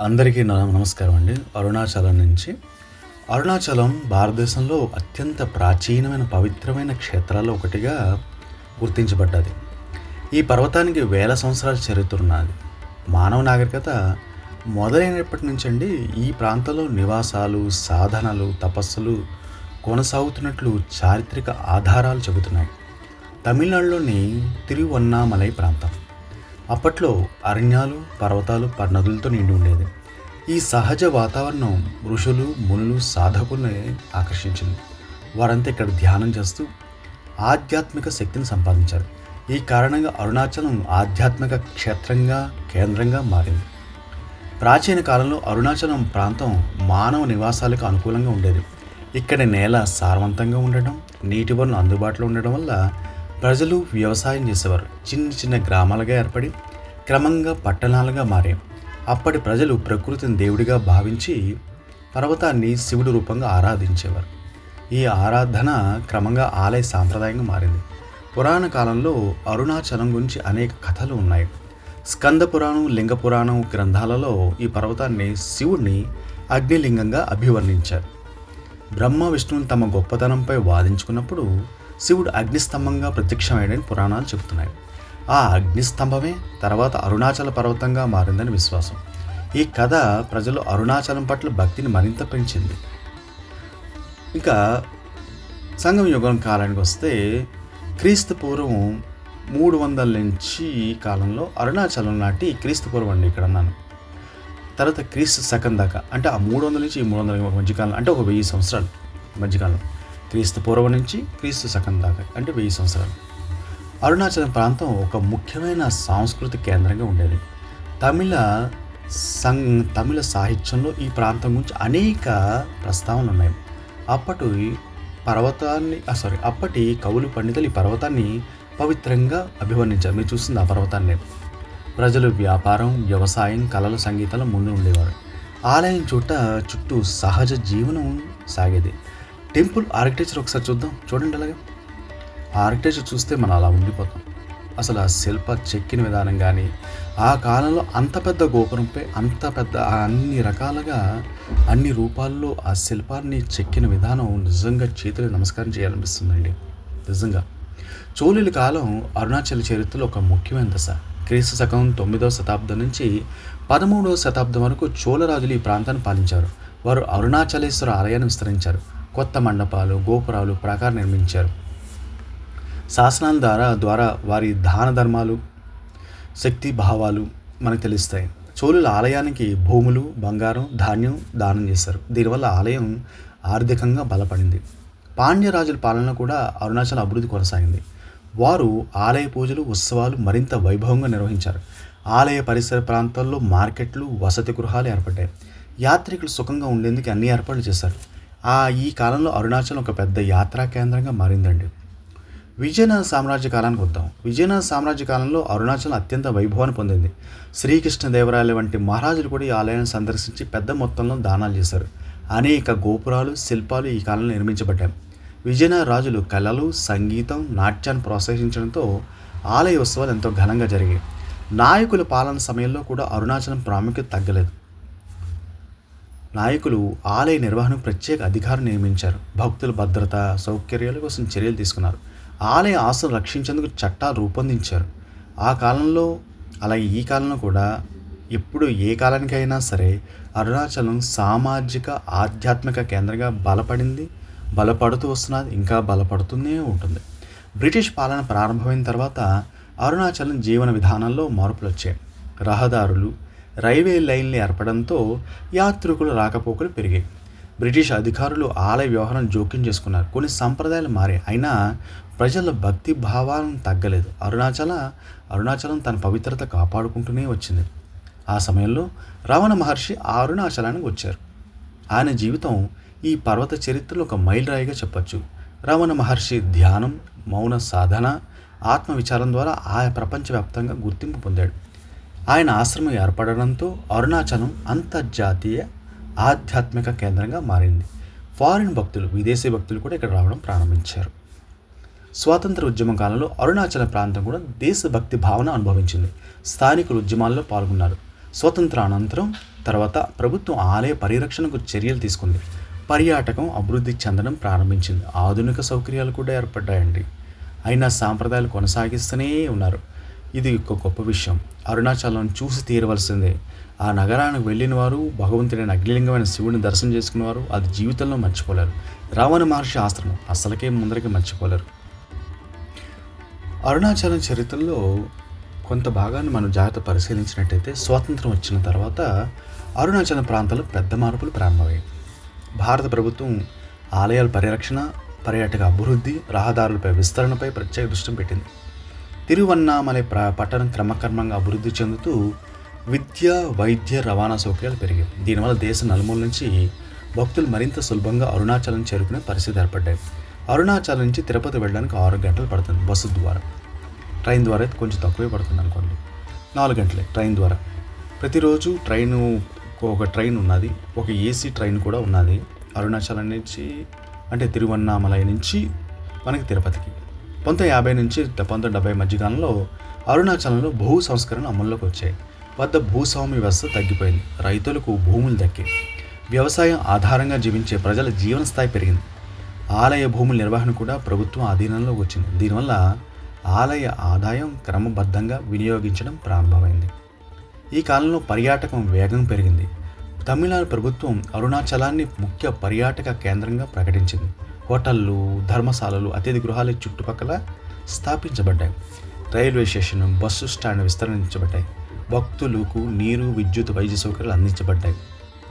అందరికీ నమస్కారం అండి. అరుణాచలం నుంచి. అరుణాచలం భారతదేశంలో అత్యంత ప్రాచీనమైన పవిత్రమైన క్షేత్రాల్లో ఒకటిగా గుర్తించబడ్డది. ఈ పర్వతానికి వేల సంవత్సరాల చరిత్ర ఉన్నది. మానవ నాగరికత మొదలైనప్పటి నుంచి అండి ఈ ప్రాంతంలో నివాసాలు సాధనలు తపస్సులు కొనసాగుతున్నట్లు చారిత్రక ఆధారాలు చెబుతున్నాయి. తమిళనాడులోని తిరువన్నామలై ప్రాంతం. అప్పట్లో అరణ్యాలు పర్వతాలు ప- నదులతో నిండి ఉండేది. ఈ సహజ వాతావరణం ఋషులు మునులు సాధకుల్ని ఆకర్షించింది. వారంతా ఇక్కడ ధ్యానం చేస్తూ ఆధ్యాత్మిక శక్తిని సంపాదించారు. ఈ కారణంగా అరుణాచలం ఆధ్యాత్మిక క్షేత్రంగా కేంద్రంగా మారింది. ప్రాచీన కాలంలో అరుణాచలం ప్రాంతం మానవ నివాసాలకు అనుకూలంగా ఉండేది. ఇక్కడ నేల సారవంతంగా ఉండడం నీటి వనరులు అందుబాటులో ఉండడం వల్ల ప్రజలు వ్యవసాయం చేసేవారు. చిన్న చిన్న గ్రామాలుగా ఏర్పడి క్రమంగా పట్టణాలుగా మారాయి అప్పటి ప్రజలు ప్రకృతిని దేవుడిగా భావించి పర్వతాన్ని శివుడి రూపంగా ఆరాధించేవారు. ఈ ఆరాధన క్రమంగా ఆలయ సాంప్రదాయంగా మారింది. పురాణ కాలంలో అరుణాచలం గురించి అనేక కథలు ఉన్నాయి. స్కంద పురాణం లింగ పురాణం గ్రంథాలలో ఈ పర్వతాన్ని శివుడిని అగ్నిలింగంగా అభివర్ణించారు. బ్రహ్మ విష్ణువుని తమ గొప్పతనంపై వాదించుకున్నప్పుడు శివుడు అగ్నిస్తంభంగా ప్రత్యక్షమయ్యాడని పురాణాలు చెబుతున్నాయి. ఆ అగ్నిస్తంభమే తర్వాత అరుణాచల పర్వతంగా మారిందని విశ్వాసం. ఈ కథ ప్రజలు అరుణాచలం పట్ల భక్తిని మరింత పెంచింది. ఇంకా సంగం యుగం కాలానికి వస్తే క్రీస్తు పూర్వం మూడు వందల నుంచి కాలంలో అరుణాచలం నాటి క్రీస్తు పూర్వం అండి ఇక్కడ అన్నాను. తర్వాత క్రీస్తు శకం దాకా అంటే ఆ మూడు వందల నుంచి ఈ మూడు వందల మధ్యకాలం అంటే ఒక వెయ్యి సంవత్సరాలు మధ్యకాలం క్రీస్తు పూర్వం నుంచి క్రీస్తు శకం దాకా అంటే వెయ్యి సంవత్సరాలు. అరుణాచలం ప్రాంతం ఒక ముఖ్యమైన సాంస్కృతిక కేంద్రంగా ఉండేది. తమిళ సం తమిళ సాహిత్యంలో ఈ ప్రాంతం గురించి అనేక ప్రస్తావనలు ఉన్నాయి. అప్పటి పర్వతాన్ని సారీ అప్పటి కవులు పండితులు ఈ పర్వతాన్ని పవిత్రంగా అభివర్ణించారు. మీరు చూస్తుంది ఆ పర్వతాన్ని. ప్రజలు వ్యాపారం వ్యవసాయం కళలు సంగీతాలు ముందు ఉండేవారు. ఆలయం చుట్ట చుట్టూ సహజ జీవనం సాగేది. టెంపుల్ ఆర్కిటెక్చర్ ఒకసారి చూద్దాం. చూడండి అలాగే. ఆ ఆర్కిటెక్చర్ చూస్తే మనం అలా ఉండిపోతాం. అసలు ఆ శిల్ప చెక్కిన విధానం కానీ ఆ కాలంలో అంత పెద్ద గోపురంపై అంత పెద్ద అన్ని రకాలుగా అన్ని రూపాల్లో ఆ శిల్పాన్ని చెక్కిన విధానం నిజంగా చేతులు నమస్కారం చేయాలనిపిస్తుందండి. నిజంగా. చోళుల కాలం అరుణాచల్ చరిత్రలో ఒక ముఖ్యమైన దశ. క్రీస్తు శకం తొమ్మిదవ శతాబ్దం నుంచి పదమూడవ శతాబ్దం వరకు చోళరాజులు ఈ ప్రాంతాన్ని పాలించారు. వారు అరుణాచలేశ్వర ఆలయాన్ని విస్తరించారు. కొత్త మండపాలు గోపురాలు ప్రాకారం నిర్మించారు. శాసనాల ద్వారా ద్వారా వారి దాన ధర్మాలు శక్తి భావాలు మనకు తెలుస్తాయి. చోళుల ఆలయానికి భూములు బంగారం ధాన్యం దానం చేశారు. దీనివల్ల ఆలయం ఆర్థికంగా బలపడింది. పాండ్యరాజుల పాలన కూడా అరుణాచల్ అభివృద్ధి కొనసాగింది. వారు ఆలయ పూజలు ఉత్సవాలు మరింత వైభవంగా నిర్వహించారు. ఆలయ పరిసర ప్రాంతాల్లో మార్కెట్లు వసతి గృహాలు ఏర్పడ్డాయి. యాత్రికులు సుఖంగా ఉండేందుకు అన్ని ఏర్పాట్లు చేశారు. ఈ కాలంలో అరుణాచలం ఒక పెద్ద యాత్రా కేంద్రంగా మారిందండి. విజయనగర సామ్రాజ్య కాలానికి వద్దాం. విజయనగర సామ్రాజ్య కాలంలో అరుణాచలం అత్యంత వైభవాన్ని పొందింది. శ్రీకృష్ణదేవరాయలు వంటి మహారాజులు కూడా ఈ ఆలయాన్ని సందర్శించి పెద్ద మొత్తంలో దానాలు చేశారు. అనేక గోపురాలు శిల్పాలు ఈ కాలంలో నిర్మించబడ్డాయి. విజయనగర రాజులు కళలు సంగీతం నాట్యాన్ని ప్రోత్సహించడంతో ఆలయ ఉత్సవాలు ఎంతో ఘనంగా జరిగాయి. నాయకుల పాలన సమయంలో కూడా అరుణాచలం ప్రాముఖ్యత తగ్గలేదు. నాయకులు ఆలయ నిర్వహణకు ప్రత్యేక అధికారం నియమించారు. భక్తుల భద్రత సౌకర్యాల కోసం చర్యలు తీసుకున్నారు. ఆలయ ఆస్తులు రక్షించేందుకు చట్టాలు రూపొందించారు. ఆ కాలంలో అలాగే ఈ కాలంలో కూడా ఎప్పుడు ఏ కాలానికైనా సరే అరుణాచలం సామాజిక ఆధ్యాత్మిక కేంద్రంగా బలపడింది బలపడుతూ వస్తున్నది ఇంకా బలపడుతూనే ఉంటుంది. బ్రిటిష్ పాలన ప్రారంభమైన తర్వాత అరుణాచలం జీవన విధానంలో మార్పులు వచ్చాయి రహదారులు రైల్వే లైన్లు ఏర్పడంతో యాత్రికుల రాకపోకలు పెరిగాయి. బ్రిటిష్ అధికారులు ఆలయ వ్యవహారం జోక్యం చేసుకున్నారు. కొన్ని సంప్రదాయాలు మారాయి. అయినా ప్రజల భక్తి భావాలను తగ్గలేదు. అరుణాచల అరుణాచలం తన పవిత్రత కాపాడుకుంటూనే వచ్చింది. ఆ సమయంలో రమణ మహర్షి అరుణాచలానికి వచ్చారు. ఆయన జీవితం ఈ పర్వత చరిత్రలో ఒక మైలురాయిగా చెప్పొచ్చు. రమణ మహర్షి ధ్యానం మౌన సాధన ఆత్మ విచారం ద్వారా ఆయా ప్రపంచవ్యాప్తంగా గుర్తింపు పొందాడు. ఆయన ఆశ్రమం ఏర్పడడంతో అరుణాచలం అంతర్జాతీయ ఆధ్యాత్మిక కేంద్రంగా మారింది. ఫారిన్ భక్తులు విదేశీ భక్తులు కూడా ఇక్కడ రావడం ప్రారంభించారు. స్వాతంత్ర ఉద్యమ కాలంలో అరుణాచల ప్రాంతం కూడా దేశభక్తి భావన అనుభవించింది. స్థానికులు ఉద్యమాల్లో పాల్గొన్నారు. స్వతంత్ర అనంతరం తర్వాత ప్రభుత్వం ఆలయ పరిరక్షణకు చర్యలు తీసుకుంది. పర్యాటకం అభివృద్ధి చెందడం ప్రారంభించింది. ఆధునిక సౌకర్యాలు కూడా ఏర్పడ్డాయండి. అయినా సాంప్రదాయాలు కొనసాగిస్తూనే ఉన్నారు. ఇది ఒక గొప్ప విషయం. అరుణాచలం చూసి తీరవలసిందే. ఆ నగరానికి వెళ్ళిన వారు భగవంతుడైన అగ్నిలింగమైన శివుని దర్శనం చేసుకునేవారు అది జీవితంలో మర్చిపోలేరు. రావణ మహర్షి ఆశ్రమం అసలకే ముందరికి మర్చిపోలేరు. అరుణాచలం చరిత్రలో కొంత భాగాన్ని మనం జాగ్రత్త పరిశీలించినట్టయితే స్వాతంత్రం వచ్చిన తర్వాత అరుణాచలం ప్రాంతంలో పెద్ద మార్పులు ప్రారంభమయ్యాయి. భారత ప్రభుత్వం ఆలయాల పరిరక్షణ పర్యాటక అభివృద్ధి రహదారులపై విస్తరణపై ప్రత్యేక దృష్టి పెట్టింది. తిరువన్నామలై ప్ర పట్టణం క్రమక్రమంగా అభివృద్ధి చెందుతూ విద్య వైద్య రవాణా సౌకర్యాలు పెరిగాయి. దీనివల్ల దేశ నలుమూల నుంచి భక్తులు మరింత సులభంగా అరుణాచలం చేరుకునే పరిస్థితి ఏర్పడ్డాయి. అరుణాచలం నుంచి తిరుపతి వెళ్ళడానికి ఆరు గంటలు పడుతుంది బస్సు ద్వారా. ట్రైన్ ద్వారా అయితే కొంచెం తక్కువే పడుతుంది అనుకోండి. నాలుగు గంటలే ట్రైన్ ద్వారా. ప్రతిరోజు ట్రైను ఒక ట్రైన్ ఉన్నది ఒక ఏసీ ట్రైన్ కూడా ఉన్నది. అరుణాచలం నుంచి అంటే తిరువన్నామలై నుంచి మనకి తిరుపతికి. పంతొమ్మిది యాభై నుంచి పంతొమ్మిది డెబ్బై మధ్యకాలంలో అరుణాచలంలో భూ సంస్కరణ అమల్లోకి వచ్చాయి. వద్ద భూస్వామ్య వ్యవస్థ తగ్గిపోయింది. రైతులకు భూములు దక్కాయి. వ్యవసాయం ఆధారంగా జీవించే ప్రజల జీవన స్థాయి పెరిగింది. ఆలయ భూముల నిర్వహణ కూడా ప్రభుత్వం అధీనంలోకి వచ్చింది. దీనివల్ల ఆలయ ఆదాయం క్రమబద్ధంగా వినియోగించడం ప్రారంభమైంది. ఈ కాలంలో పర్యాటకం వేగం పెరిగింది. తమిళనాడు ప్రభుత్వం అరుణాచలాన్ని ముఖ్య పర్యాటక కేంద్రంగా ప్రకటించింది. హోటళ్ళు ధర్మశాలలు అతిథి గృహాల చుట్టుపక్కల స్థాపించబడ్డాయి. రైల్వే స్టేషన్ బస్సు స్టాండ్ విస్తరించబడ్డాయి. భక్తులకు నీరు విద్యుత్ వైద్య సౌకర్యాలు అందించబడ్డాయి.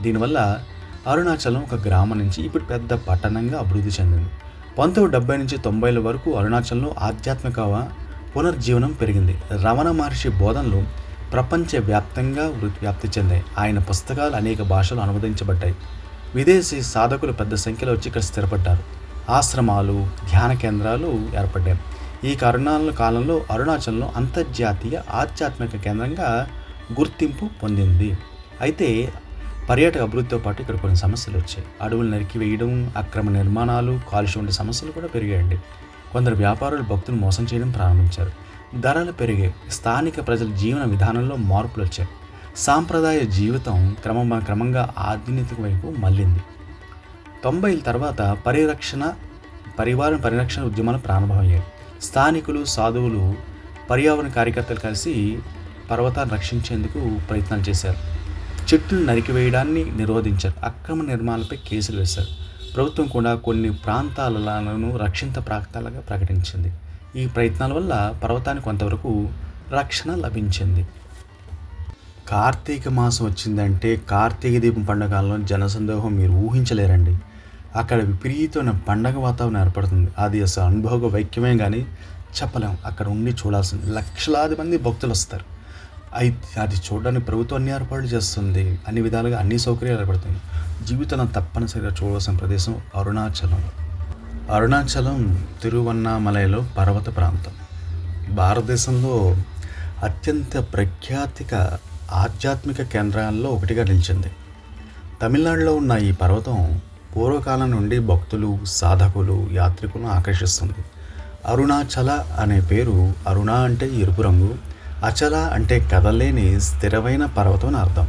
దీనివల్ల అరుణాచలం ఒక గ్రామం నుంచి ఇప్పుడు పెద్ద పట్టణంగా అభివృద్ధి చెందింది. పంతొమ్మిది డెబ్బై నుంచి తొంభైల వరకు అరుణాచలంలో ఆధ్యాత్మిక పునర్జీవనం పెరిగింది. రమణ మహర్షి బోధనలు ప్రపంచవ్యాప్తంగా వ్యాప్తి చెందాయి. ఆయన పుస్తకాలు అనేక భాషలు అనువదించబడ్డాయి. విదేశీ సాధకులు పెద్ద సంఖ్యలో వచ్చి ఇక్కడ స్థిరపడ్డారు. ఆశ్రమాలు ధ్యాన కేంద్రాలు ఏర్పడ్డాయి. ఈ కరుణాల కాలంలో అరుణాచలంలో అంతర్జాతీయ ఆధ్యాత్మిక కేంద్రంగా గుర్తింపు పొందింది. అయితే పర్యాటక అభివృద్ధితో పాటు ఇక్కడ కొన్ని సమస్యలు వచ్చాయి. అడవులు నరికివేయడం అక్రమ నిర్మాణాలు కాలుష్యం వంటి సమస్యలు కూడా పెరిగాయండి. కొందరు వ్యాపారులు భక్తులు మోసం చేయడం ప్రారంభించారు. ధరలు పెరిగాయి. స్థానిక ప్రజల జీవన విధానంలో మార్పులు వచ్చాయి. సాంప్రదాయ జీవితం క్రమ క్రమంగా ఆధునిక వైపు మళ్ళింది. తొంభైల తర్వాత పరిరక్షణ పరివారణ పరిరక్షణ ఉద్యమాలు ప్రారంభమయ్యాయి స్థానికులు సాధువులు పర్యావరణ కార్యకర్తలు కలిసి పర్వతాన్ని రక్షించేందుకు ప్రయత్నాలు చేశారు. చెట్లు నరికివేయడాన్ని నిరోధించారు. అక్రమ నిర్మాణాలపై కేసులు వేశారు. ప్రభుత్వం కూడా కొన్ని ప్రాంతాలను రక్షిత ప్రాంతాలుగా ప్రకటించింది. ఈ ప్రయత్నాల వల్ల పర్వతానికి కొంతవరకు రక్షణ లభించింది. కార్తీక మాసం వచ్చిందంటే కార్తీక దీపం పండుగలో జనసందోహం మీరు ఊహించలేరండి. అక్కడ విపరీతమైన పండగ వాతావరణం ఏర్పడుతుంది. అది అసలు అనుభవ వైక్యమే కానీ చెప్పలేం. అక్కడ ఉండి చూడాల్సింది. లక్షలాది మంది భక్తులు వస్తారు. అయితే అది చూడడానికి ప్రభుత్వం అన్ని ఏర్పాట్లు చేస్తుంది. అన్ని విధాలుగా అన్ని సౌకర్యాలు ఏర్పడుతుంది జీవితంలో తప్పనిసరిగా చూడవలసిన ప్రదేశం అరుణాచలం. అరుణాచలం తిరువన్నామలైలో పర్వత ప్రాంతం. భారతదేశంలో అత్యంత ప్రఖ్యాతిక ఆధ్యాత్మిక కేంద్రాల్లో ఒకటిగా నిలిచింది. తమిళనాడులో ఉన్న ఈ పర్వతం పూర్వకాలం నుండి భక్తులు సాధకులు యాత్రికులను ఆకర్షిస్తుంది. అరుణాచల అనే పేరు అరుణ అంటే ఎరుపు రంగు అచల అంటే కదలేని స్థిరమైన పర్వతం అని అర్థం.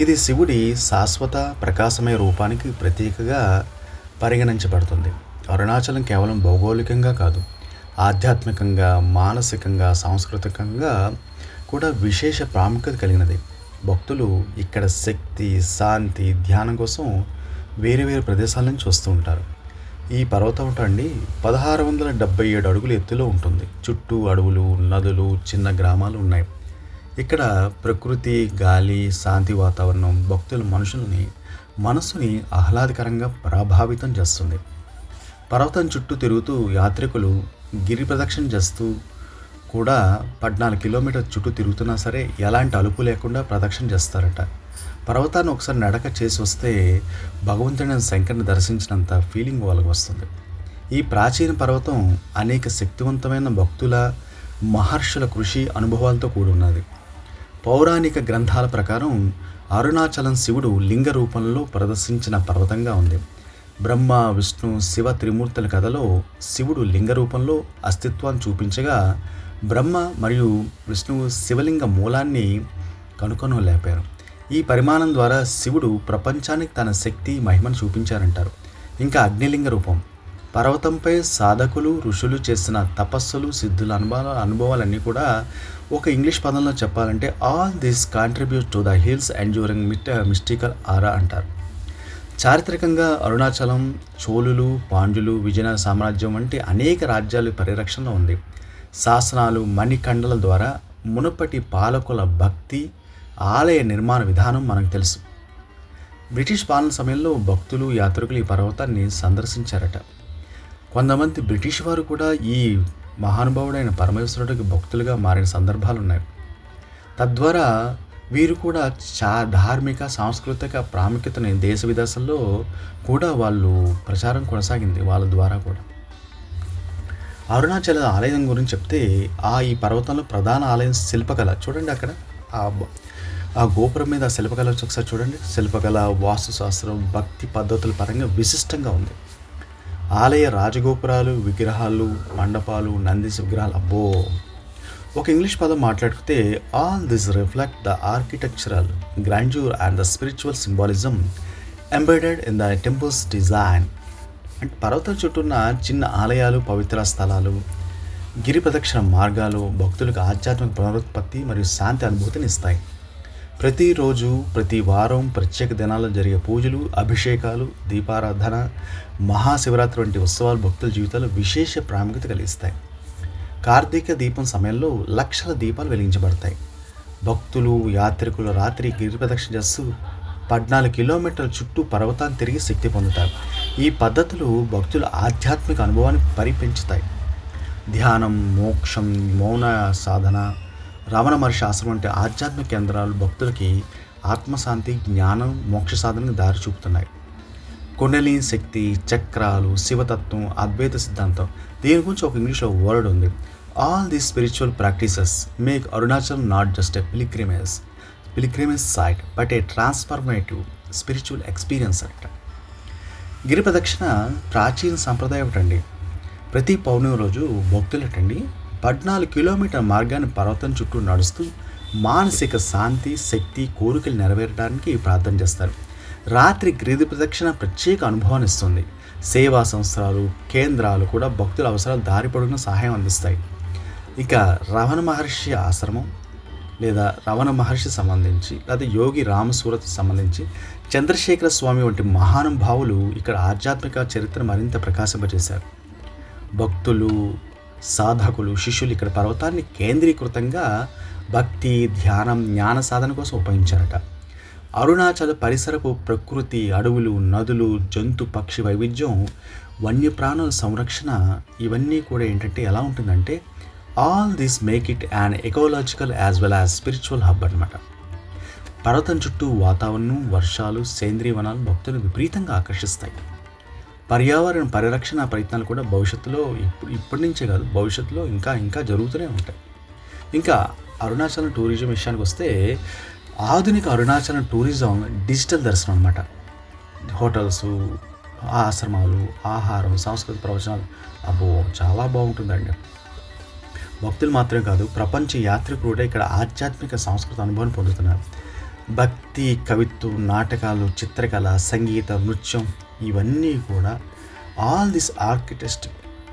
ఇది శివుడి శాశ్వత ప్రకాశమయ రూపానికి ప్రతీకగా పరిగణించబడుతుంది. అరుణాచలం కేవలం భౌగోళికంగా కాదు ఆధ్యాత్మికంగా మానసికంగా సాంస్కృతికంగా కూడా విశేష ప్రాముఖ్యత కలిగినది. భక్తులు ఇక్కడ శక్తి శాంతి ధ్యానం కోసం వేరే వేరే ప్రదేశాల నుంచి వస్తూ ఉంటారు. ఈ పర్వతం అండి పదహారు వందల డెబ్బై ఏడు అడుగుల ఎత్తులో ఉంటుంది. చుట్టూ అడవులు నదులు చిన్న గ్రామాలు ఉన్నాయి. ఇక్కడ ప్రకృతి గాలి శాంతి వాతావరణం భక్తుల మనుషుల్ని మనసుని ఆహ్లాదకరంగా ప్రభావితం చేస్తుంది. పర్వతం చుట్టూ తిరుగుతూ యాత్రికులు గిరి ప్రదక్షిణ చేస్తూ కూడా పద్నాలుగు కిలోమీటర్ చుట్టూ తిరుగుతున్నా సరే ఎలాంటి అలుపు లేకుండా ప్రదక్షిణ చేస్తారట. పర్వతాన్ని ఒకసారి నడక చేసి వస్తే భగవంతుడైన శంకర్ని దర్శించినంత ఫీలింగ్ వాళ్ళకి వస్తుంది. ఈ ప్రాచీన పర్వతం అనేక శక్తివంతమైన భక్తుల మహర్షుల కృషి అనుభవాలతో కూడి ఉన్నది. పౌరాణిక గ్రంథాల ప్రకారం అరుణాచలం శివుడు లింగ రూపంలో ప్రదర్శించిన పర్వతంగా ఉంది. బ్రహ్మ విష్ణు శివ త్రిమూర్తుల కథలో శివుడు లింగ రూపంలో అస్తిత్వాన్ని చూపించగా బ్రహ్మ మరియు విష్ణువు శివలింగ మూలాన్ని కనుకొనలేపారు. ఈ పరిమాణం ద్వారా శివుడు ప్రపంచానికి తన శక్తి మహిమను చూపించారంటారు. ఇంకా అగ్నిలింగ రూపం. పర్వతంపై సాధకులు ఋషులు చేసిన తపస్సులు సిద్ధుల అనుభవాల అనుభవాలన్నీ కూడా ఒక ఇంగ్లీష్ పదంలో చెప్పాలంటే all this contribute to the hills enduring మిట్ mystical aura అంటారు. చారిత్రకంగా అరుణాచలం చోళులు పాండ్యులు విజయనగర సామ్రాజ్యం వంటి అనేక రాజ్యాలు పరిరక్షణలో ఉంది. శాసనాలు మణికండల ద్వారా మునుపటి పాలకుల భక్తి ఆలయ నిర్మాణ విధానం మనకు తెలుసు. బ్రిటిష్ పాలన సమయంలో భక్తులు యాత్రికులు ఈ పర్వతాన్ని సందర్శించారట. కొంతమంది బ్రిటిష్ వారు కూడా ఈ మహానుభావుడైన పరమేశ్వరుడికి భక్తులుగా మారిన సందర్భాలు ఉన్నాయి తద్వారా వీరు కూడా చా ధార్మిక సాంస్కృతిక ప్రాముఖ్యతని దేశ విదేశాల్లో కూడా వాళ్ళు ప్రచారం కొనసాగింది వాళ్ళ ద్వారా కూడా. అరుణాచల ఆలయం గురించి చెప్తే ఆ ఈ పర్వతంలో ప్రధాన ఆలయం శిల్పకళ. చూడండి అక్కడ. ఆ గోపురం మీద ఆ శిల్పకళ ఒకసారి చూడండి. శిల్పకళ వాస్తుశాస్త్రం భక్తి పద్ధతుల పరంగా విశిష్టంగా ఉంది. ఆలయ రాజగోపురాలు విగ్రహాలు మండపాలు నందీశ విగ్రహాలు అబ్బో! ఒక ఇంగ్లీష్ పదం మాట్లాడితే all this reflect the architectural grandeur and the spiritual symbolism embedded in the temple's design. అంటే పర్వతం చుట్టూ ఉన్న చిన్న ఆలయాలు పవిత్ర స్థలాలు గిరి ప్రదక్షిణ మార్గాలు భక్తులకు ఆధ్యాత్మిక పునరుత్పత్తి మరియు శాంతి అనుభూతిని ఇస్తాయి. ప్రతిరోజు ప్రతి వారం ప్రత్యేక దినాల్లో జరిగే పూజలు అభిషేకాలు దీపారాధన మహాశివరాత్రి వంటి ఉత్సవాలు భక్తుల జీవితాల్లో విశేష ప్రాముఖ్యత కలిగిస్తాయి. కార్తీక దీపం సమయంలో లక్షల దీపాలు వెలిగించబడతాయి. భక్తులు యాత్రికులు రాత్రి గిరి ప్రదక్షిణ చేస్తూ పద్నాలుగు కిలోమీటర్ల చుట్టూ పర్వతాన్ని తిరిగి శక్తి పొందుతారు. ఈ పద్ధతులు భక్తుల ఆధ్యాత్మిక అనుభవాన్ని పరిపెంచుతాయి. ధ్యానం మోక్షం మౌన సాధన రమణ మహర్షి ఆశ్రమం వంటి ఆధ్యాత్మిక కేంద్రాలు భక్తులకి ఆత్మశాంతి జ్ఞానం మోక్ష సాధనకు దారి చూపుతున్నాయి. కుండలి శక్తి చక్రాలు శివతత్వం అద్వైత సిద్ధాంతం దీని గురించి ఒక ఇంగ్లీష్లో వర్డ్ ఉంది. All the spiritual practices make Arunachal not just a pilgrimage pilgrimage site but a transformative spiritual experience అంట గిరి ప్రదక్షిణ ప్రాచీన సంప్రదాయం అండి. ప్రతి పౌర్ణమి రోజు భక్తులటండి పద్నాలుగు కిలోమీటర్ మార్గాన్ని పర్వతం చుట్టూ నడుస్తూ మానసిక శాంతి శక్తి కోరికలు నెరవేరడానికి ప్రార్థన చేస్తారు. రాత్రి గిరి ప్రదక్షిణ ప్రత్యేక అనుభవాన్ని ఇస్తుంది. సేవా సంస్థలు కేంద్రాలు కూడా భక్తుల అవసరాలు దారి పొడుగున సహాయం అందిస్తాయి. ఇక రవణ మహర్షి ఆశ్రమం లేదా రవణ మహర్షి సంబంధించి లేదా యోగి రామసూరత్ సంబంధించి చంద్రశేఖర స్వామి వంటి మహానుభావులు ఇక్కడ ఆధ్యాత్మిక చరిత్ర మరింత ప్రకాశింపజేశారు. భక్తులు సాధకులు శిష్యులు ఇక్కడ పర్వతాన్ని కేంద్రీకృతంగా భక్తి ధ్యానం జ్ఞాన సాధన కోసం ఉపయోగించారట. అరుణాచల పరిసరపు ప్రకృతి అడవులు నదులు జంతు పక్షి వైవిధ్యం వన్యప్రాణుల సంరక్షణ ఇవన్నీ కూడా ఏంటంటే ఎలా ఉంటుందంటే all this make it an ecological as well as spiritual hub అనమాట పర్వతం చుట్టూ వాతావరణం వర్షాలు సేంద్రీయ వనాలు భక్తులను విపరీతంగా ఆకర్షిస్తాయి. పర్యావరణ పరిరక్షణ ప్రయత్నాలు కూడా భవిష్యత్తులో ఇప్పుడు ఇప్పటి నుంచే కాదు భవిష్యత్తులో ఇంకా ఇంకా జరుగుతూనే ఉంటాయి. ఇంకా అరుణాచలం టూరిజం విషయానికి వస్తే ఆధునిక అరుణాచలం టూరిజం డిజిటల్ దర్శనం అనమాట హోటల్స్ ఆశ్రమాలు ఆహారం సాంస్కృతిక ప్రవచనాలు. అబ్బో చాలా బాగుంటుందండి. భక్తులు మాత్రమే కాదు ప్రపంచ యాత్రికులు కూడా ఇక్కడ ఆధ్యాత్మిక సాంస్కృతిక అనుభవం పొందుతున్నారు. భక్తి కవిత్వం నాటకాలు చిత్రకళ సంగీతం నృత్యం ఇవన్నీ కూడా all this artistic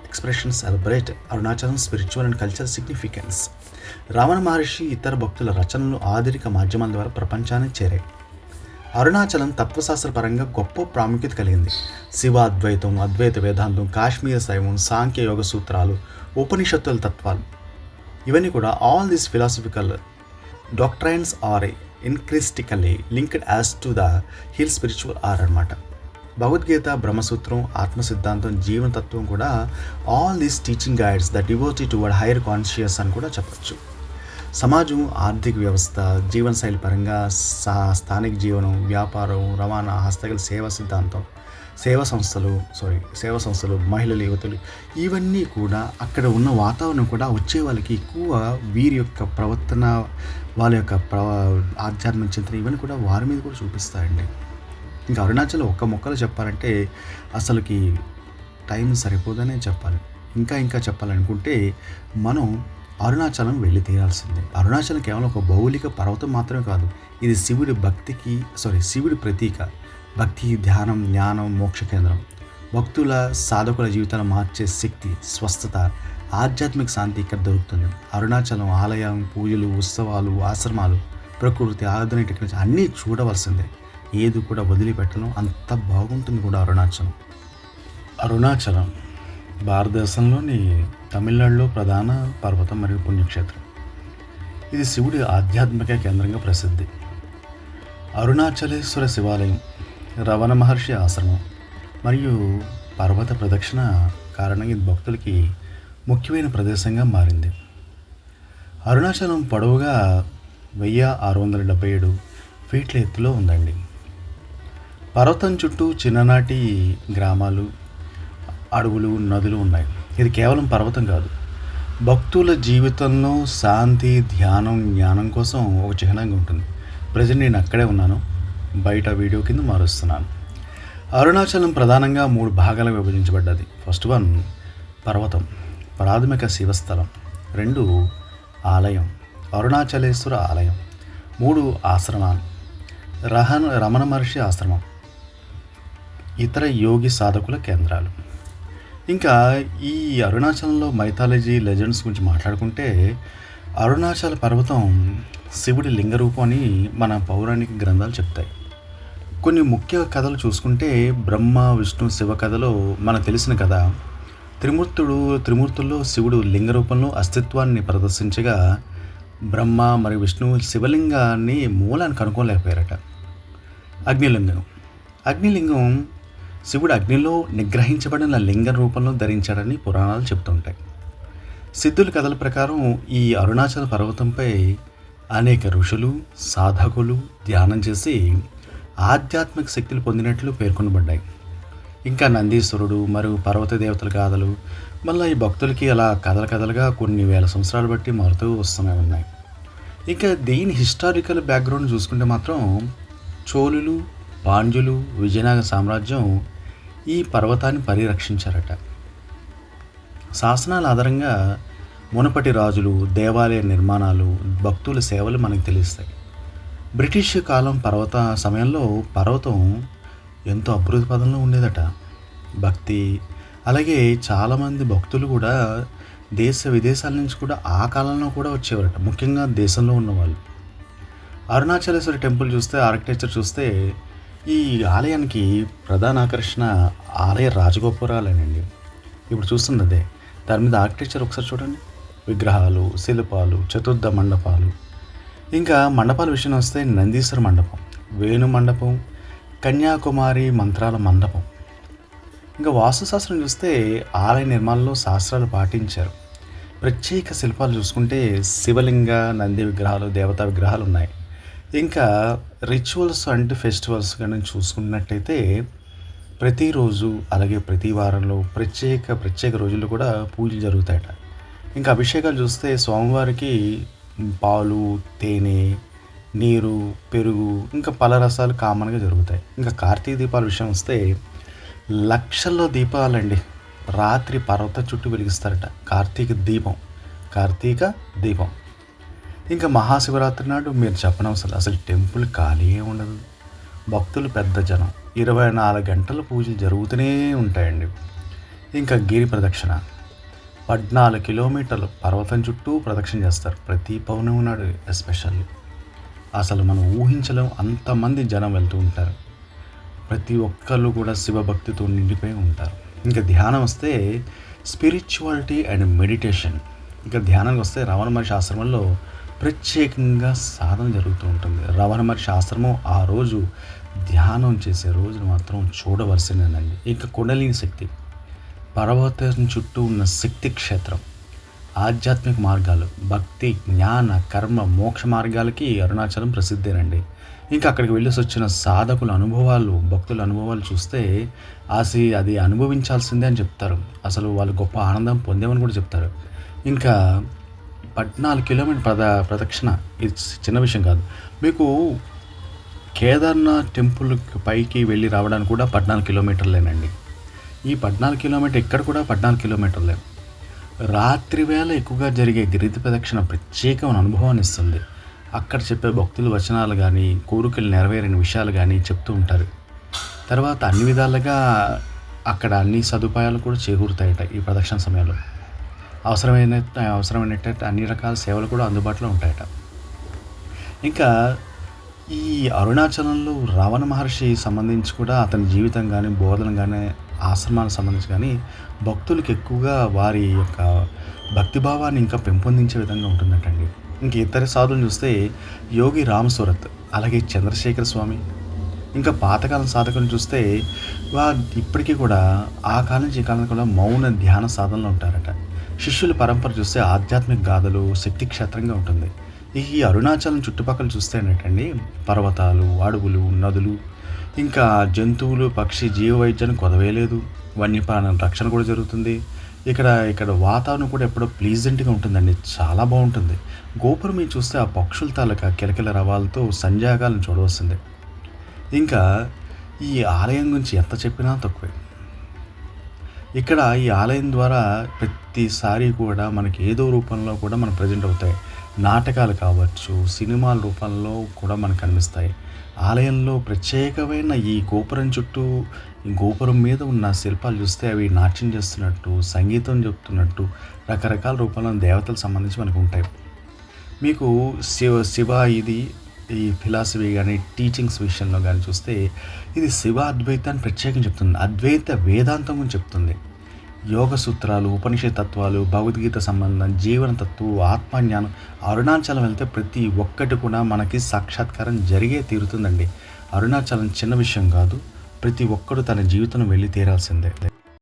expression celebrate Arunachalam spiritual and culture significance Ramana Maharshi ఇతర భక్తుల రచనలు ఆధునిక మాధ్యమాల ద్వారా ప్రపంచానికి చేరాయి. అరుణాచలం తత్వశాస్త్ర పరంగా గొప్ప ప్రాముఖ్యత కలిగింది. శివాద్వైతం అద్వైత వేదాంతం కాశ్మీర శైవం సాంఖ్య యోగ సూత్రాలు ఉపనిషత్తుల తత్వాలు. ఇవన్నీ కూడా all this philosophical doctrines are intrinsically linked as to the hill spiritual are అనమాట భగవద్గీత బ్రహ్మసూత్రం ఆత్మ సిద్ధాంతం జీవనతత్వం కూడా all these teaching guides the devotee toward higher conscious అని కూడా చెప్పచ్చు. సమాజం ఆర్థిక వ్యవస్థ జీవనశైలి పరంగా సా స్థానిక జీవనం వ్యాపారం రవాణా హస్తకళ సేవా సిద్ధాంతం సేవా సంస్థలు సారీ సేవా సంస్థలు మహిళలు యువతులు ఇవన్నీ కూడా అక్కడ ఉన్న వాతావరణం కూడా వచ్చే వాళ్ళకి ఎక్కువ వీరి యొక్క ప్రవర్తన వాళ్ళ యొక్క ప్ర ఆధ్యాత్మిక చింతన ఇవన్నీ కూడా వారి మీద కూడా చూపిస్తాయండి. ఇంకా అరుణాచల్ ఒక్క మొక్కలు చెప్పాలంటే అసలుకి టైం సరిపోదనే చెప్పాలి. ఇంకా ఇంకా చెప్పాలనుకుంటే మనం అరుణాచలం వెళ్ళి తీరాల్సిందే. అరుణాచలం కేవలం ఒక భౌగోళిక పర్వతం మాత్రమే కాదు ఇది శివుడి భక్తికి సారీ శివుడి ప్రతీక. భక్తి ధ్యానం జ్ఞానం మోక్ష కేంద్రం. భక్తుల సాధకుల జీవితాలను మార్చే శక్తి స్వస్థత ఆధ్యాత్మిక శాంతి ఇక్కడ దొరుకుతుంది. అరుణాచలం ఆలయం పూజలు ఉత్సవాలు ఆశ్రమాలు ప్రకృతి ఆధునిక టెక్నాలజీ అన్నీ చూడవలసిందే. ఏది కూడా వదిలిపెట్టను అంత బాగుంటుంది కూడా అరుణాచలం. అరుణాచలం భారతదేశంలోని తమిళనాడులో ప్రధాన పర్వతం మరియు పుణ్యక్షేత్రం. ఇది శివుడి ఆధ్యాత్మిక కేంద్రంగా ప్రసిద్ధి. అరుణాచలేశ్వర శివాలయం రవణ మహర్షి ఆశ్రమం మరియు పర్వత ప్రదక్షిణ కారణంగా ఇది భక్తులకి ముఖ్యమైన ప్రదేశంగా మారింది. అరుణాచలం పొడవుగా వెయ్యి ఆరు వందల డెబ్బై ఏడు ఫీట్ల ఎత్తులో ఉందండి. పర్వతం చుట్టూ చిన్ననాటి గ్రామాలు అడవులు నదులు ఉన్నాయి. ఇది కేవలం పర్వతం కాదు. భక్తుల జీవితంలో శాంతి ధ్యానం జ్ఞానం కోసం ఒక చిహ్నంగా ఉంటుంది. ప్రజెంట్ నేను అక్కడే ఉన్నాను. బయట వీడియో కింద మారుస్తున్నాను. అరుణాచలం ప్రధానంగా మూడు భాగాలుగా విభజించబడ్డది. ఫస్ట్ వన్ పర్వతం. ప్రాథమిక శివస్థలం. రెండు ఆలయం. అరుణాచలేశ్వర ఆలయం. మూడు ఆశ్రమాలు. రహన్ రమణ మహర్షి ఆశ్రమం. ఇతర యోగి సాధకుల కేంద్రాలు. ఇంకా ఈ అరుణాచలంలో మైథాలజీ లెజెండ్స్ గురించి మాట్లాడుకుంటే అరుణాచల పర్వతం శివుడి లింగ రూపం అని మన పౌరాణిక గ్రంథాలు చెప్తాయి. కొన్ని ముఖ్య కథలు చూసుకుంటే బ్రహ్మ విష్ణు శివ కథలో మనకు తెలిసిన కథ త్రిమూర్తుడు త్రిమూర్తుల్లో శివుడు లింగ రూపంలో అస్తిత్వాన్ని ప్రదర్శించగా బ్రహ్మ మరియు విష్ణు శివలింగాన్ని మూలాన్ని కనుక్కోలేకపోయారట అగ్నిలింగం. అగ్నిలింగం శివుడు అగ్నిలో నిగ్రహించబడిన లింగ రూపంలో ధరించాడని పురాణాలు చెప్తుంటాయి సిద్ధుల కథల ప్రకారం ఈ అరుణాచల పర్వతంపై అనేక ఋషులు సాధకులు ధ్యానం చేసి ఆధ్యాత్మిక శక్తులు పొందినట్లు పేర్కొనబడ్డాయి. ఇంకా నందీశ్వరుడు మరియు పర్వత దేవతల గాథలు మళ్ళీ ఈ భక్తులకి అలా కథల కథలుగా కొన్ని వేల సంవత్సరాలు బట్టి మారుతూ వస్తూనే ఉన్నాయి. ఇంకా దీని హిస్టారికల్ బ్యాక్గ్రౌండ్ చూసుకుంటే మాత్రం చోళులు పాండ్యులు విజయనగర సామ్రాజ్యం ఈ పర్వతాన్ని పరిరక్షించారట. శాసనాల ఆధారంగా మునపటి రాజులు దేవాలయ నిర్మాణాలు భక్తుల సేవలు మనకు తెలుస్తాయి. బ్రిటిష్ కాలం పర్వత సమయంలో పర్వతం ఎంతో అభివృద్ధి పదంలో ఉండేదట. భక్తి అలాగే చాలామంది భక్తులు కూడా దేశ విదేశాల నుంచి కూడా ఆ కాలంలో కూడా వచ్చేవారట. ముఖ్యంగా దేశంలో ఉన్నవాళ్ళు. అరుణాచలేశ్వరి టెంపుల్ చూస్తే ఆర్కిటెక్చర్ చూస్తే ఈ ఆలయానికి ప్రధాన ఆకర్షణ ఆలయ రాజగోపురాలేనండి. ఇప్పుడు చూస్తుంది అదే. దాని మీద ఆర్కిటెక్చర్ ఒకసారి చూడండి. విగ్రహాలు శిల్పాలు చతుర్థ మండపాలు. ఇంకా మండపాల విషయం వస్తే నందీశ్వర మండపం వేణు మండపం కన్యాకుమారి మంత్రాల మండపం. ఇంకా వాస్తుశాస్త్రం చూస్తే ఆలయ నిర్మాణంలో శాస్త్రాలు పాటించారు. ప్రత్యేక శిల్పాలు చూసుకుంటే శివలింగ నంది విగ్రహాలు దేవతా విగ్రహాలు ఉన్నాయి. ఇంకా రిచువల్స్ అండ్ ఫెస్టివల్స్ కానీ చూసుకున్నట్టయితే ప్రతిరోజు అలాగే ప్రతి వారంలో ప్రత్యేక ప్రత్యేక రోజుల్లో కూడా పూజలు జరుగుతాయట. ఇంకా అభిషేకాలు చూస్తే స్వామివారికి పాలు తేనె నీరు పెరుగు ఇంకా పల రసాలు కామన్గా జరుగుతాయి. ఇంకా కార్తీక దీపాల విషయం వస్తే లక్షల్లో దీపాలండి. రాత్రి పర్వత చుట్టూ వెలిగిస్తారట. కార్తీక దీపం. కార్తీక దీపం. ఇంకా మహాశివరాత్రి నాడు మీరు చెప్పనవసరం. అసలు టెంపుల్ ఖాళీ ఉండదు. భక్తులు పెద్ద జనం. ఇరవై నాలుగు గంటల పూజలు జరుగుతూనే ఉంటాయండి. ఇంకా గిరి ప్రదక్షిణ. పద్నాలుగు కిలోమీటర్లు పర్వతం చుట్టూ ప్రదక్షిణ చేస్తారు. ప్రతి పౌర్ణమి నాడు ఎస్పెషల్లీ. అసలు మనం ఊహించలేం అంతమంది జనం వెళ్తూ ఉంటారు. ప్రతి ఒక్కళ్ళు కూడా శివభక్తితో నిండిపోయి ఉంటారు. ఇంకా ధ్యానం వస్తే స్పిరిచువాలిటీ అండ్ మెడిటేషన్. ఇంకా ధ్యానానికి వస్తే రమణ మహర్షి ఆశ్రమంలో ప్రత్యేకంగా సాధన జరుగుతూ ఉంటుంది. రవణ మహర్షి ఆశ్రమం ఆ రోజు ధ్యానం చేసే రోజును మాత్రం చూడవలసినదండి. ఇంకా కుండలిని శక్తి. పర్వతం చుట్టూ ఉన్న శక్తి క్షేత్రం ఆధ్యాత్మిక మార్గాలు భక్తి జ్ఞాన కర్మ మోక్ష మార్గాలకి అరుణాచలం ప్రసిద్ధేనండి. ఇంకా అక్కడికి వెళ్ళేసి వచ్చిన సాధకుల అనుభవాలు భక్తుల అనుభవాలు చూస్తే ఆసి అది అనుభవించాల్సిందే అని చెప్తారు. అసలు వాళ్ళు గొప్ప ఆనందం పొందేమని కూడా చెప్తారు. ఇంకా పద్నాలుగు కిలోమీటర్ ప్రద ప్రదక్షిణ. ఇది చిన్న విషయం కాదు. మీకు కేదార్నాథ్ టెంపుల్ పైకి వెళ్ళి రావడానికి కూడా పద్నాలుగు కిలోమీటర్లేనండి. ఈ పద్నాలుగు కిలోమీటర్ ఇక్కడ కూడా పద్నాలుగు కిలోమీటర్లే. రాత్రి వేళ ఎక్కువగా జరిగే గిరిది ప్రదక్షిణ ప్రత్యేకమైన అనుభవాన్ని ఇస్తుంది. అక్కడ చెప్పే భక్తుల వచనాలు కానీ కోరికలు నెరవేరిన విషయాలు కానీ చెప్తూ ఉంటారు. తర్వాత అన్ని విధాలుగా అక్కడ అన్ని సదుపాయాలు కూడా చేకూరుతాయట ఈ ప్రదక్షిణ సమయంలో. అవసరమైన అవసరమైనట్టు అన్ని రకాల సేవలు కూడా అందుబాటులో ఉంటాయట. ఇంకా ఈ అరుణాచలంలో రావణ మహర్షి సంబంధించి కూడా అతని జీవితం కానీ బోధన కానీ ఆశ్రమానికి సంబంధించి కానీ భక్తులకు ఎక్కువగా వారి యొక్క భక్తిభావాన్ని ఇంకా పెంపొందించే విధంగా ఉంటుందటండి. ఇంక ఇతర సాధువులు చూస్తే యోగి రామ్ సూరత్ అలాగే చంద్రశేఖర స్వామి ఇంకా పాతకాలం సాధకులను చూస్తే వా ఇప్పటికీ కూడా ఆ కాలం నుంచి ఈ కాలం కూడా మౌన ధ్యాన సాధనలో ఉంటారట. శిష్యుల పరంపర చూస్తే ఆధ్యాత్మిక గాథలు శక్తి క్షేత్రంగా ఉంటుంది. ఈ అరుణాచలం చుట్టుపక్కల చూస్తే ఏంటండి పర్వతాలు అడవులు నదులు ఇంకా జంతువులు పక్షి జీవ వైద్యాన్ని కొదవేయలేదు. వన్యప్రాణుల రక్షణ కూడా జరుగుతుంది. ఇక్కడ ఇక్కడ వాతావరణం కూడా ఎప్పుడో ప్లీజెంట్గా ఉంటుందండి. చాలా బాగుంటుంది. గోపురం మీద చూస్తే ఆ పక్షుల తాలూకా కిలకిల రవాలతో సంజాగాలను చూడవస్తుంది ఇంకా ఈ ఆలయం గురించి ఎంత చెప్పినా తక్కువే. ఇక్కడ ఈ ఆలయం ద్వారా ప్రతిసారి కూడా మనకి ఏదో రూపంలో కూడా మనం ప్రజెంట్ అవుతాయి. నాటకాలు కావచ్చు సినిమాల రూపంలో కూడా మనకు కనిపిస్తాయి. ఆలయంలో ప్రత్యేకమైన ఈ గోపురం చుట్టూ ఈ గోపురం మీద ఉన్న శిల్పాలు చూస్తే అవి నాట్యం చేస్తున్నట్టు సంగీతం చెప్తున్నట్టు రకరకాల రూపంలో దేవతలకు సంబంధించి మనకు ఉంటాయి. మీకు శివ శివ ఇది ఈ ఫిలాసఫీ కానీ టీచింగ్స్ విషయంలో కానీ చూస్తే ఇది శివ అద్వైతాన్ని ప్రత్యేకం చెప్తుంది. అద్వైత వేదాంతం అని చెప్తుంది. యోగ సూత్రాలు ఉపనిషత్ తత్వాలు భగవద్గీత సంబంధం జీవన తత్వం ఆత్మజ్ఞానం అరుణాచలం వెళ్తే ప్రతి ఒక్కటి కూడా మనకి సాక్షాత్కారం జరిగే తీరుతుందండి. అరుణాచలం చిన్న విషయం కాదు ప్రతి ఒక్కడు తన జీవితం వెళ్ళి తీరాల్సిందే.